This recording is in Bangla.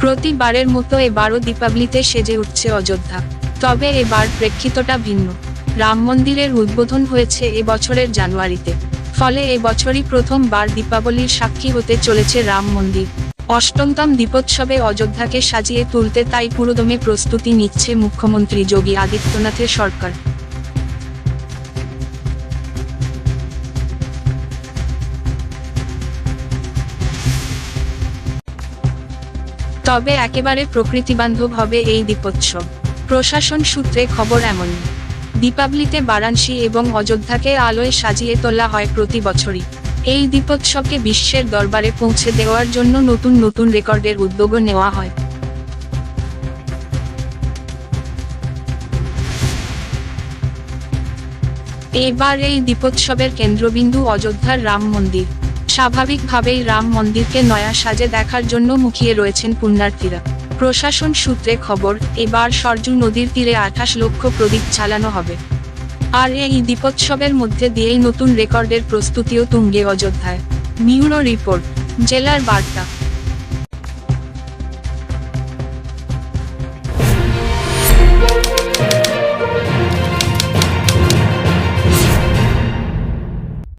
প্রতিবারের মতো এবারও দীপাবলিতে সেজে উঠছে অযোধ্যা। তবে এবার প্রেক্ষিতটা ভিন্ন। রাম মন্দিরের উদ্বোধন হয়েছে এবছরের জানুয়ারিতে। ফলে এ বছরই প্রথমবার দীপাবলির সাক্ষী হতে চলেছে রাম মন্দির। অষ্টমতম দীপোৎসবে অযোধ্যাকে সাজিয়ে তুলতে তাই পুরোদমে প্রস্তুতি নিচ্ছে মুখ্যমন্ত্রী যোগী আদিত্যনাথের সরকার। তবে একেবারে প্রকৃতিবান্ধব হবে এই দীপোৎসব। প্রশাসন সূত্রে খবর এমনই দীপাবলিতে বারাণসী এবং অযোধ্যাকে আলোয় সাজিয়ে তোলা হয় প্রতি বছরই। এই দীপোৎসবকে বিশ্বের দরবারে পৌঁছে দেওয়ার জন্য নতুন নতুন রেকর্ডের উদ্যোগও নেওয়া হয়। এবার এই দীপোৎসবের কেন্দ্রবিন্দু অযোধ্যার রাম মন্দির। স্বাভাবিকভাবেই রাম মন্দিরকে নয়া সাজে দেখার জন্য মুখিয়ে রয়েছেন পুণ্যার্থীরা। প্রশাসন সূত্রে খবর, এবার সরজু নদীর তীরে আঠাশ লক্ষ প্রদীপ চালানো হবে। আর এই দীপোৎসবের মধ্যে দিয়েই নতুন রেকর্ডের প্রস্তুতিও তুঙ্গে অযোধ্যায়। নিউরো রিপোর্ট, জেলার বার্তা।